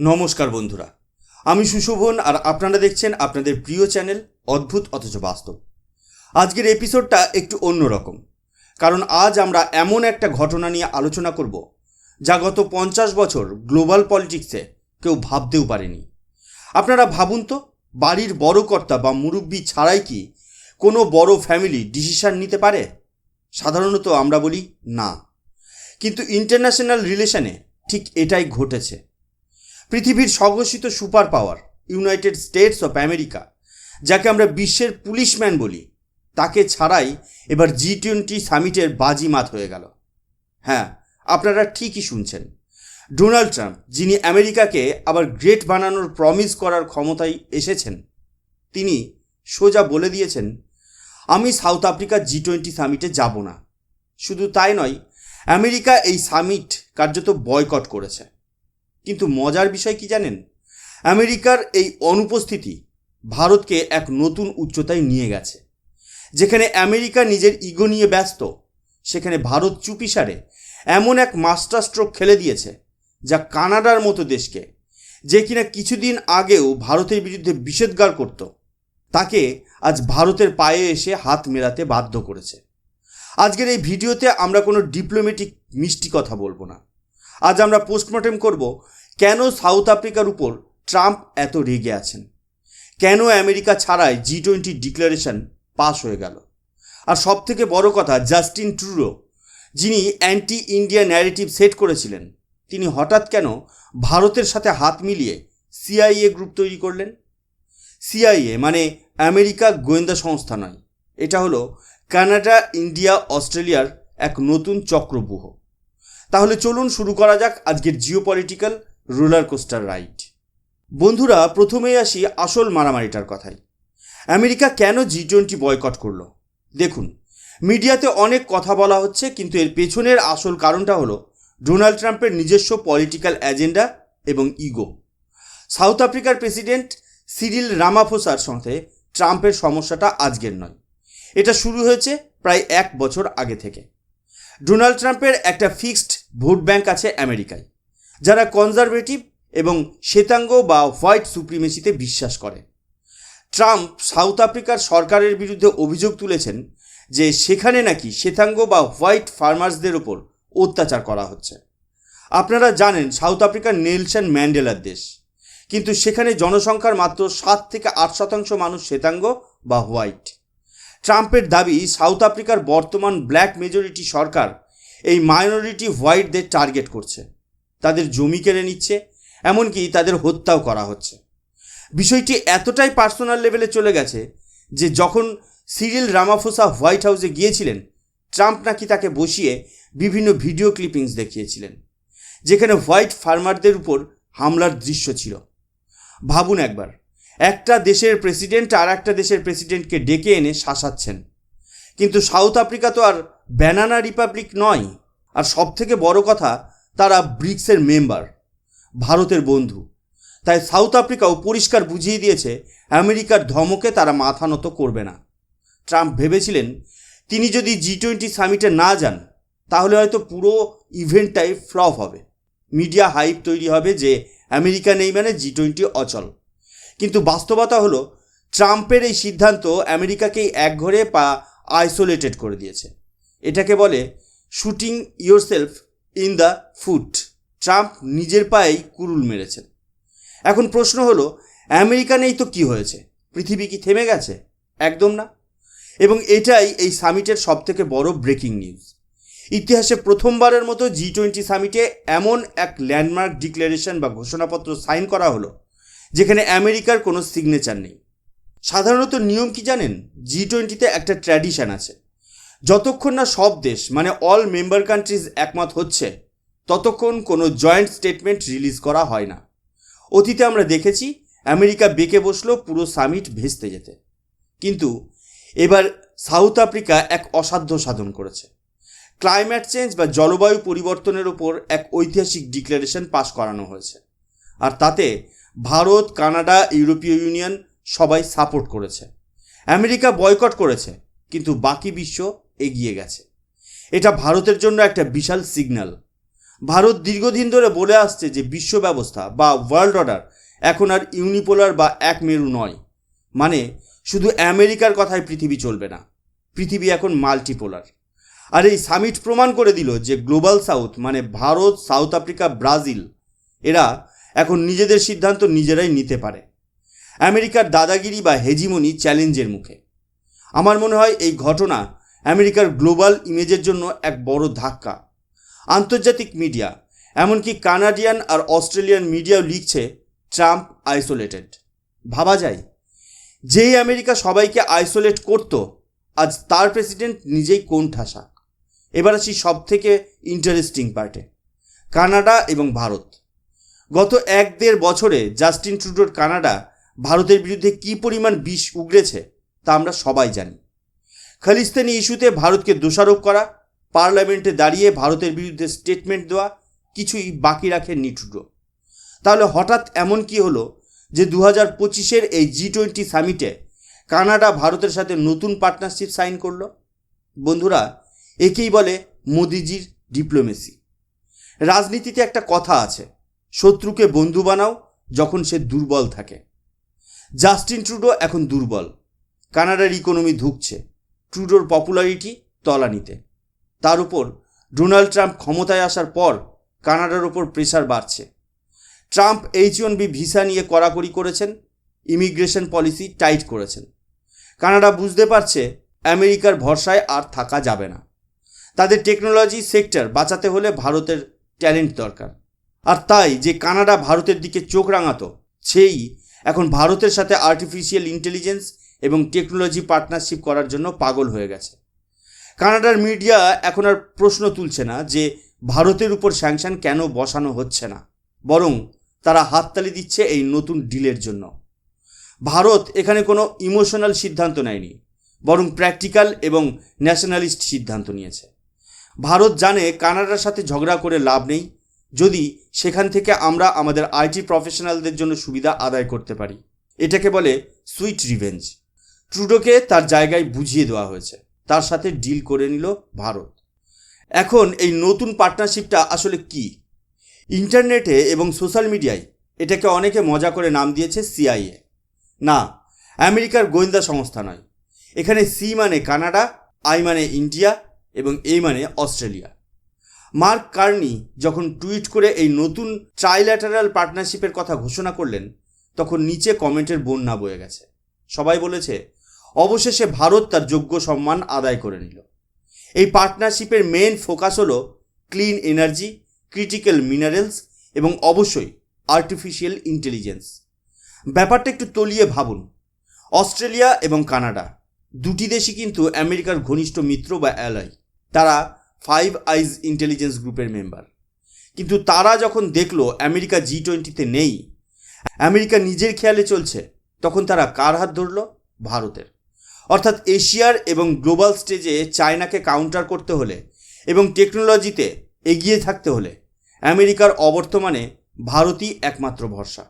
নমস্কার বন্ধুরা। আমি সুশোভন আর আপনারা দেখছেন আপনাদের প্রিয় চ্যানেল অদ্ভুত অথচ বাস্তব। আজকের এপিসোডটা একটু অন্যরকম কারণ আজ আমরা এমন একটা ঘটনা নিয়ে আলোচনা করব, যা গত পঞ্চাশ বছর গ্লোবাল পলিটিক্সে কেউ ভাবতেও পারেনি। আপনারা ভাবুন তো, বাড়ির বড় কর্তা বা মুরব্বী ছাড়াই কি কোনো বড় ফ্যামিলি ডিসিশন নিতে পারে? সাধারণত আমরা বলি না। কিন্তু ইন্টারন্যাশনাল রিলেশনে ঠিক এটাই ঘটেছে। পৃথিবীর স্বঘোষিত super power, United States of America, যাকে আমরা বিশ্বের পুলিশম্যান বলি, তাকে ছাড়াই এবার জি টোয়েন্টি সামিটের বাজি মাত হয়ে গেল। হ্যাঁ আপনারা ঠিকই শুনছেন। ডোনাল্ড ট্রাম্প, যিনি আমেরিকাকে আবার গ্রেট বানানোর প্রমিস করার ক্ষমতায় এসেছেন, তিনি সোজা বলে দিয়েছেন, আমি সাউথ আফ্রিকার জি টোয়েন্টি সামিটে যাব না। শুধু তাই নয়, আমেরিকা এই সামিট কার্যত বয়কট করেছে। কিন্তু মজার বিষয় কি জানেন? আমেরিকার এই অনুপস্থিতি ভারতকে এক নতুন উচ্চতায় নিয়ে গেছে। যেখানে আমেরিকা নিজের ইগো নিয়ে ব্যস্ত, সেখানে ভারত চুপিসারে এমন এক মাস্টার স্ট্রোক খেলে দিয়েছে, যা কানাডার মতো দেশকে, যে কিনা কিছুদিন আগেও ভারতের বিরুদ্ধে বিষেধগার করত। তাকে আজ ভারতের পায়ে এসে হাত মেলাতে বাধ্য করেছে। আজকের এই ভিডিওতে আমরা কোনো ডিপ্লোম্যাটিক মিষ্টি কথা বলব না। আজ আমরা পোস্টমর্টেম করব, কেন সাউথ আফ্রিকার উপর ট্রাম্প এত রেগে আছেন? কেন আমেরিকা ছাড়াই জি টোয়েন্টি ডিক্লারেশন পাস হয়ে গেল? আর সব থেকে বড় কথা জাস্টিন ট্রুরো যিনি অ্যান্টি ইন্ডিয়া ন্যারেটিভ সেট করেছিলেন, তিনি হঠাৎ কেন ভারতের সাথে হাত মিলিয়ে সিআইএ গ্রুপ তৈরি করলেন? সিআইএ মানে আমেরিকা গোয়েন্দা সংস্থা নয়, এটা হলো কানাডা ইন্ডিয়া অস্ট্রেলিয়ার এক নতুন চক্রব্যূহ। তাহলে চলুন শুরু করা যাক আজকের geo political roller coaster ride বন্ধুরা, প্রথমেই আসি আসল মারামারিটার কথায়। আমেরিকা কেন জি টোয়েন্টি বয়কট করল? দেখুন, মিডিয়াতে অনেক কথা বলা হচ্ছে, কিন্তু এর পেছনের আসল কারণটা হলো ডোনাল্ড ট্রাম্পের নিজস্ব পলিটিক্যাল এজেন্ডা এবং ইগো সাউথ আফ্রিকার প্রেসিডেন্ট সিরিল রামাফোসার সঙ্গে ট্রাম্পের সমস্যাটা আজকের নয়। এটা শুরু হয়েছে প্রায় এক বছর আগে থেকে। ডোনাল্ড ট্রাম্পের একটা ফিক্সড ভোট ব্যাংক আছে আমেরিকায়, যারা কনজারভেটিভ এবং শ্বেতাঙ্গ বা হোয়াইট সুপ্রিমেসিতে বিশ্বাস করে। ট্রাম্প সাউথ আফ্রিকার সরকারের বিরুদ্ধে অভিযোগ তুলেছেন যে সেখানে নাকি শ্বেতাঙ্গ বা হোয়াইট ফার্মার্সদের ওপর অত্যাচার করা হচ্ছে। আপনারা জানেন সাউথ আফ্রিকার নেলসন ম্যান্ডেলার দেশ, কিন্তু সেখানে জনসংখ্যার মাত্র সাত থেকে আট শতাংশ মানুষ শ্বেতাঙ্গ বা হোয়াইট। ট্রাম্পের দাবি, সাউথ আফ্রিকার বর্তমান ব্ল্যাক মেজরিটি সরকার এই মাইনরিটি হোয়াইটদের টার্গেট করছে। তাদের জমি কেড়ে নিচ্ছে, এমনকি তাদের হত্যাও করা হচ্ছে। বিষয়টি এতটাই পার্সোনাল লেভেলে চলে গেছে যে যখন সিরিল রামাফোসা হোয়াইট হাউসে গিয়েছিলেন, ট্রাম্প নাকি তাকে বসিয়ে বিভিন্ন ভিডিও ক্লিপিংস দেখিয়েছিলেন, যেখানে হোয়াইট ফার্মারদের উপর হামলার দৃশ্য ছিল। ভাবুন একবার একটা দেশের প্রেসিডেন্ট আর একটা দেশের প্রেসিডেন্টকে ডেকে এনে শাসাচ্ছেন। কিন্তু সাউথ আফ্রিকা তো আর ব্যানানা রিপাবলিক নয়। আর সব থেকে বড় কথা, তারা ব্রিক্সের মেম্বার, ভারতের বন্ধু। তাই সাউথ আফ্রিকাও পরিষ্কার বুঝিয়ে দিয়েছে, আমেরিকার ধমকে তারা মাথা নত করবে না। ট্রাম্প ভেবেছিলেন, তিনি যদি জি টোয়েন্টি সামিটে না যান, তাহলে হয়তো পুরো ইভেন্টটাই ফ্লপ হবে। মিডিয়া হাইপ তৈরি হবে যে আমেরিকা নেই মানে জি টোয়েন্টি অচল। কিন্তু বাস্তবতা হলো, ট্রাম্পের এই সিদ্ধান্ত আমেরিকাকেই একঘরে পা আইসোলেটেড করে দিয়েছে। এটাকে বলে shooting yourself in the foot Trump নিজের পায়েই কুরুল মেরেছেন। এখন প্রশ্ন হলো, আমেরিকা নেই তো কি হয়েছে? পৃথিবী কি থেমে গেছে? একদম না। এবং এটাই এই সামিটের সবথেকে বড় ব্রেকিং নিউজ। ইতিহাসে প্রথমবারের মতো জি টোয়েন্টি সামিটে এমন এক ল্যান্ডমার্ক ডিক্লারেশন বা ঘোষণাপত্র সাইন করা হলো যেখানে আমেরিকার কোনো সিগনেচার নেই। সাধারণত নিয়ম কি জানেন? জি টোয়েন্টিতে একটা ট্র্যাডিশন আছে। যতক্ষণ না সব দেশ মানে অল মেম্বার কান্ট্রিজ একমত হচ্ছে, ততক্ষণ কোনো জয়েন্ট স্টেটমেন্ট রিলিজ করা হয় না। অতীতে আমরা দেখেছি, আমেরিকা বেঁকে বসল পুরো সামিট ভেস্তে যেতে। কিন্তু এবার সাউথ আফ্রিকা এক অসাধ্য সাধন করেছে। ক্লাইমেট চেঞ্জ বা জলবায়ু পরিবর্তনের ওপর এক ঐতিহাসিক ডিক্লারেশন পাশ করানো হয়েছে। আর তাতে ভারত, কানাডা, ইউরোপীয় ইউনিয়ন সবাই সাপোর্ট করেছে। আমেরিকা বয়কট করেছে, কিন্তু বাকি বিশ্ব এগিয়ে গেছে। এটা ভারতের জন্য একটা বিশাল সিগন্যাল। ভারত দীর্ঘদিন ধরে বলে আসছে যে বিশ্ব ব্যবস্থা বা ওয়ার্ল্ড অর্ডার এখন আর ইউনিপোলার বা এক মেরু নয়। মানে শুধু আমেরিকার কথায় পৃথিবী চলবে না, পৃথিবী এখন মাল্টিপোলার। আর এই সামিট প্রমাণ করে দিল যে গ্লোবাল সাউথ মানে ভারত, সাউথ আফ্রিকা, ব্রাজিল, এরা এখন নিজেদের সিদ্ধান্ত নিজেরাই নিতে পারে। আমেরিকার দাদাগিরি বা হেজিমনি চ্যালেঞ্জের মুখে। আমার মনে হয় এই ঘটনা আমেরিকার গ্লোবাল ইমেজের জন্য এক বড় ধাক্কা। আন্তর্জাতিক মিডিয়া, এমনকি কানাডিয়ান আর অস্ট্রেলিয়ান মিডিয়াও লিখছে, ট্রাম্প আইসোলেটেড। ভাবা যায়, যেই আমেরিকা সবাইকে আইসোলেট করত, আজ তার প্রেসিডেন্ট নিজেই কোন ঠাসা এবার আসি সব থেকে ইন্টারেস্টিং পার্টে, কানাডা এবং ভারত। গত এক দেড় বছরে জাস্টিন ট্রুডোর কানাডা ভারতের বিরুদ্ধে কী পরিমাণ বিষ উগড়েছে তা আমরা সবাই জানি। খালিস্তানি ইস্যুতে ভারতকে দোষারোপ করা, পার্লামেন্টে দাঁড়িয়ে ভারতের বিরুদ্ধে স্টেটমেন্ট দেওয়া কিছুই বাকি রাখেননি ট্রুডো। তাহলে হঠাৎ এমন কি হলো যে দু হাজার পঁচিশের এই জি টোয়েন্টি সামিটে কানাডা ভারতের সাথে নতুন পার্টনারশিপ সাইন করল? বন্ধুরা, একেই বলে মোদিজির ডিপ্লোমেসি। রাজনীতিতে একটা কথা আছে শত্রুকে বন্ধু বানাও যখন সে দুর্বল থাকে। জাস্টিন ট্রুডো এখন দুর্বল। কানাডার ইকোনমি ধুকছে। ট্রুডোর পপুলারিটি তলানিতে। তার উপর ডোনাল্ড ট্রাম্প ক্ষমতায় আসার পর কানাডার ওপর প্রেশার বাড়ছে। Trump H one B visa নিয়ে কড়াকড়ি করেছেন, ইমিগ্রেশন পলিসি টাইট করেছেন। কানাডা বুঝতে পারছে আমেরিকার ভরসায় আর থাকা যাবে না। তাদের টেকনোলজি সেক্টর বাঁচাতে হলে ভারতের ট্যালেন্ট দরকার। আর তাই যে কানাডা ভারতের দিকে চোখ রাঙাতো, সেই এখন ভারতের সাথে আর্টিফিশিয়াল ইন্টেলিজেন্স এবং টেকনোলজি পার্টনারশিপ করার জন্য পাগল হয়ে গেছে। কানাডার মিডিয়া এখন আর প্রশ্ন তুলছে না যে ভারতের উপর স্যাংশন কেন বসানো হচ্ছে না, বরং তারা হাততালি দিচ্ছে এই নতুন ডিলের জন্য। ভারত এখানে কোনো ইমোশনাল সিদ্ধান্ত নেয়নি, বরং প্র্যাকটিক্যাল এবং ন্যাশনালিস্ট সিদ্ধান্ত নিয়েছে। ভারত জানে কানাডার সাথে ঝগড়া করে লাভ নেই যদি সেখান থেকে আমরা আমাদের আইটি প্রফেশনালদের জন্য সুবিধা আদায় করতে পারি। এটাকে বলে সুইট রিভেঞ্জ। ট্রুডোকে তার জায়গায় বুঝিয়ে দেওয়া হয়েছে। তার সাথে ডিল করে নিল ভারত। এখন এই নতুন পার্টনারশিপটা আসলে কি? ইন্টারনেটে এবং সোশ্যাল মিডিয়ায় এটাকে অনেকে মজা করে নাম দিয়েছে সিআইএ। না, আমেরিকার গোয়েন্দা সংস্থা নয়। এখানে সি মানে কানাডা, আই মানে ইন্ডিয়া এবং এই মানে অস্ট্রেলিয়া। মার্ক কার্নি যখন টুইট করে এই নতুন ট্রাইল্যাটারাল পার্টনারশিপের কথা ঘোষণা করলেন, তখন নিচে কমেন্টের বন্যা বয়ে গেছে। সবাই বলেছে, অবশেষে ভারত তার যোগ্য সম্মান আদায় করে নিল। এই পার্টনারশিপের মেন ফোকাস হলো ক্লিন এনার্জি, ক্রিটিক্যাল মিনারেলস এবং অবশ্যই আর্টিফিশিয়াল ইন্টেলিজেন্স। ব্যাপারটা একটু তলিয়ে ভাবুন। অস্ট্রেলিয়া এবং কানাডা, দুটি দেশই কিন্তু আমেরিকার ঘনিষ্ঠ মিত্র বা অ্যালয় তারা ফাইভ আইজ ইন্টেলিজেন্স গ্রুপের মেম্বার। কিন্তু তারা যখন দেখল আমেরিকা জি টোয়েন্টিতে নেই, আমেরিকা নিজের খেয়ালে চলছে, তখন তারা কার হাত ধরল? ভারতের। অর্থাৎ এশিয়ার এবং গ্লোবাল স্টেজে চায়নাকে কাউন্টার করতে হলে এবং টেকনোলজিতে এগিয়ে থাকতে হলে আমেরিকার অবর্তমানে ভারতই একমাত্র ভরসা।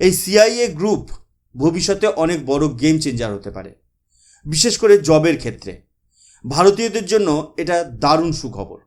এই সিআইএ গ্রুপ ভবিষ্যতে অনেক বড় গেম চেঞ্জার হতে পারে, বিশেষ করে জবের ক্ষেত্রে। ভারতীয়দের জন্য এটা দারুণ সুখবর।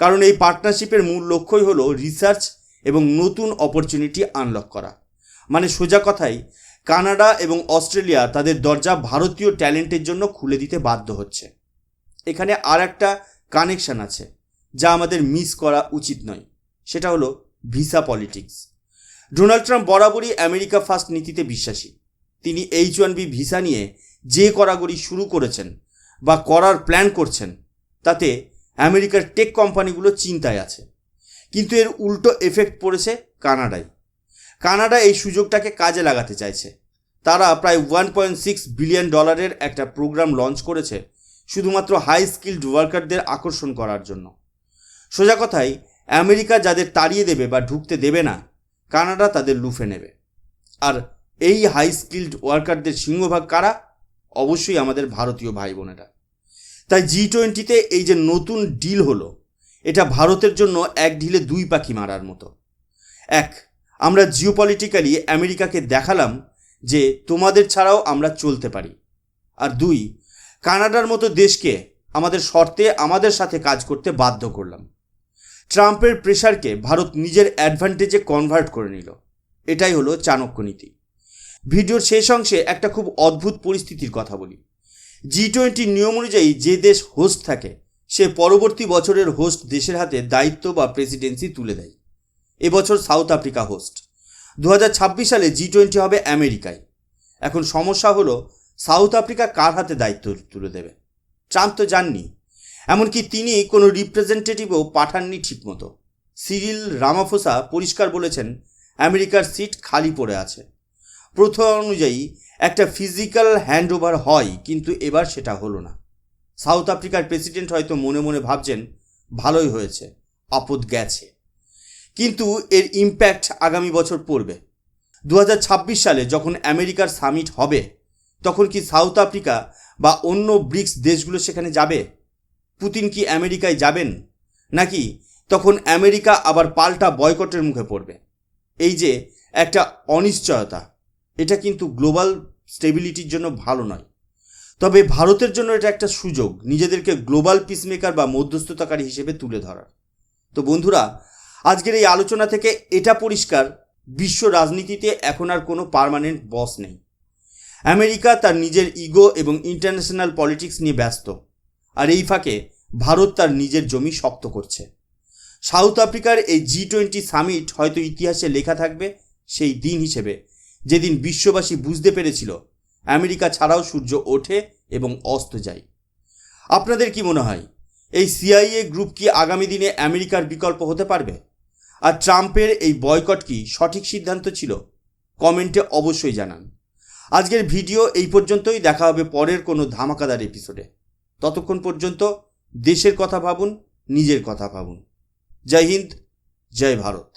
কারণ এই পার্টনারশিপের মূল লক্ষ্যই হলো রিসার্চ এবং নতুন অপরচুনিটি আনলক করা। মানে সোজা কথাই, কানাডা এবং অস্ট্রেলিয়া তাদের দরজা ভারতীয় ট্যালেন্টের জন্য খুলে দিতে বাধ্য হচ্ছে। এখানে আর একটা কানেকশন আছে, যা আমাদের মিস করা উচিত নয়। সেটা হলো ভিসা পলিটিক্স ডোনাল্ড ট্রাম্প বরাবরই আমেরিকা ফার্স্ট নীতিতে বিশ্বাসী। তিনি এইচ ওয়ান বি ভিসা নিয়ে যে কড়াগড়ি শুরু করেছেন বা করার প্ল্যান করছেন, তাতে আমেরিকার টেক কোম্পানিগুলো চিন্তায় আছে। কিন্তু এর উল্টো এফেক্ট পড়েছে কানাডায়। কানাডা এই সুযোগটাকে কাজে লাগাতে চাইছে। তারা প্রায় ওয়ান পয়েন্ট সিক্স বিলিয়ন ডলারের একটা প্রোগ্রাম লঞ্চ করেছে, শুধুমাত্র হাই স্কিল্ড ওয়ার্কারদের আকর্ষণ করার জন্য। সোজা কথায়, আমেরিকা যাদের তাড়িয়ে দেবে বা ঢুকতে দেবে না, কানাডা তাদের লুফে নেবে। আর এই হাই স্কিল্ড ওয়ার্কারদের সিংহভাগ কারা? অবশ্যই আমাদের ভারতীয় ভাই বোনেরা তাই জি টোয়েন্টিতে এই যে নতুন ডিল হলো, এটা ভারতের জন্য এক ঢিলে দুই পাখি মারার মতো। এক, আমরা জিওপলিটিক্যালি আমেরিকাকে দেখালাম যে তোমাদের ছাড়াও আমরা চলতে পারি। আর দুই, কানাডার মতো দেশকে আমাদের শর্তে আমাদের সাথে কাজ করতে বাধ্য করলাম। ট্রাম্পের প্রেশারকে ভারত নিজের অ্যাডভান্টেজে কনভার্ট করে নিল। এটাই হলো চাণক্য নীতি। ভিডিওর শেষ অংশে একটা খুব অদ্ভুত পরিস্থিতির কথা বলি। জি টোয়েন্টির নিয়ম অনুযায়ী যে দেশ হোস্ট থাকে, সে পরবর্তী বছরের হোস্ট দেশের হাতে দায়িত্ব বা প্রেসিডেন্সি তুলে দেয়। এবছর সাউথ আফ্রিকা হোস্ট দু হাজার ছাব্বিশ সালে জি টোয়েন্টি হবে আমেরিকায়। এখন সমস্যা হলো সাউথ আফ্রিকা কার হাতে দায়িত্ব তুলে দেবে? ট্রাম্প তো জাননি। এমনকি তিনি কোনো রিপ্রেজেন্টেটিভও পাঠাননি ঠিকমতো। সিরিল রামাফোসা পরিষ্কার বলেছেন, আমেরিকার সিট খালি পড়ে আছে। প্রথা অনুযায়ী একটা ফিজিক্যাল হ্যান্ডওভার হয়, কিন্তু এবার সেটা হলো না। সাউথ আফ্রিকার প্রেসিডেন্ট হয়তো মনে মনে ভাবছেন, ভালোই হয়েছে, আপদ গেছে। কিন্তু এর ইম্প্যাক্ট আগামী বছর পড়বে। দু হাজার ছাব্বিশ সালে যখন আমেরিকার সামিট হবে, তখন কি সাউথ আফ্রিকা বা অন্য ব্রিক্স দেশগুলো সেখানে যাবে? পুতিন কি আমেরিকায় যাবেন? নাকি তখন আমেরিকা আবার পাল্টা বয়কটের মুখে পড়বে? এই যে একটা অনিশ্চয়তা। এটা কিন্তু গ্লোবাল স্টেবিলিটির জন্য ভালো নয়। তবে ভারতের জন্য এটা একটা সুযোগ, নিজেদেরকে গ্লোবাল পিসমেকার বা মধ্যস্থতাকারী হিসেবে তুলে ধরার। তো বন্ধুরা, আজকের এই আলোচনা থেকে এটা পরিষ্কার, বিশ্ব রাজনীতিতে এখন আর কোনো পার্মানেন্ট বস নেই। আমেরিকা তার নিজের ইগো এবং ইন্টারন্যাশনাল পলিটিক্স নিয়ে ব্যস্ত, আর এই ফাঁকে ভারত তার নিজের জমি শক্ত করছে। সাউথ আফ্রিকার এই জি টোয়েন্টি সামিট হয়তো ইতিহাসে লেখা থাকবে, সেই দিন হিসেবে যেদিন বিশ্ববাসী বুঝতে পেরেছিল, আমেরিকা ছাড়াও সূর্য ওঠে এবং অস্ত যায়। আপনাদের কি মনে হয়, এই সিআইএ গ্রুপ কি আগামী দিনে আমেরিকার বিকল্প হতে পারবে? আর ট্রাম্পের এই বয়কট কি সঠিক সিদ্ধান্ত ছিল? কমেন্টে অবশ্যই জানান। আজকের ভিডিও এই পর্যন্তই, দেখা হবে পরের কোনো ধামাকাদার এপিসোডে। ততক্ষণ পর্যন্ত দেশের কথা ভাবুন, নিজের কথা ভাবুন। জয় হিন্দ, জয় ভারত।